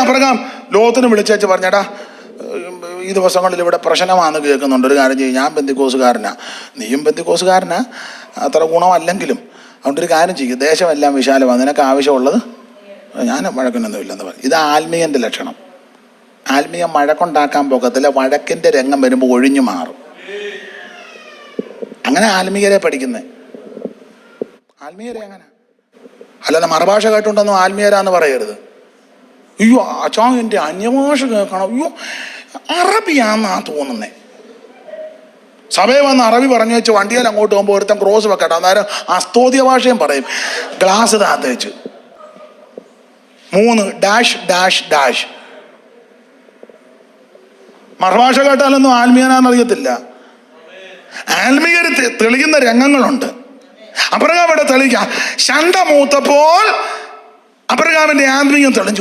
Abraham ലോകത്തിന് വിളിച്ചേച്ച് പറഞ്ഞടാ ഈ ദിവസങ്ങളിൽ ഇവിടെ പ്രശ്നമാണ് കേൾക്കുന്നുണ്ട്. ഒരു കാര്യം ചെയ്യും ഞാൻ ബന്ധുക്കോസുകാരനാ. നീയും ബന്ധുക്കോസുകാരനാ. അത്ര ഗുണമല്ലെങ്കിലും അതുകൊണ്ട് ഒരു കാര്യം ചെയ്യും ദേശമെല്ലാം വിശാലമാണ്. നിനക്ക് ആവശ്യമുള്ളത്? ഞാൻ വഴക്കിനൊന്നുമില്ലെന്ന് പറയും ഇത് ആത്മീയന്റെ ലക്ഷണം. ആത്മീയം വഴക്കുണ്ടാക്കാൻ പോകത്തില്ല വഴക്കിന്റെ രംഗം വരുമ്പോൾ ഒഴിഞ്ഞു മാറും. അങ്ങനെ ആത്മീയരെ പഠിക്കുന്നത് ആത്മീയരെ അങ്ങനെ അല്ലാതെ മറുഭാഷ കേട്ടുണ്ടെന്നും ആത്മീയരാന്ന് പറയരുത്. അയ്യോ അച്ഛാ എന്റെ അന്യഭാഷ കേൾക്കണം അയ്യോ അറബിയാന്നാ തോന്നുന്നത് സഭയിൽ വന്ന് അറബി പറഞ്ഞു വെച്ച് വണ്ടിയിൽ അങ്ങോട്ട് പോകുമ്പോൾ ഒരുത്തൻ ക്രോസ് വെക്കട്ടെ. അന്നേരം അസ്തോദ്യ ഭാഷയും പറയും. ഗ്ലാസ് താത്തേച്ച് മൂന്ന് ഡാഷ് ഡാഷ് ഡാഷ് മറുഭാഷ കേട്ടാലൊന്നും ആത്മീയനാന്നറിയത്തില്ല. ആത്മീയർ തെളിയുന്ന രംഗങ്ങളുണ്ട്. അബ്രഹാം ഇവിടെ തെളിയിക്കാം. ശണ്ട മൂത്തപ്പോൾ അബ്രഹാമിന്റെ ആത്മീയം തെളിഞ്ഞു.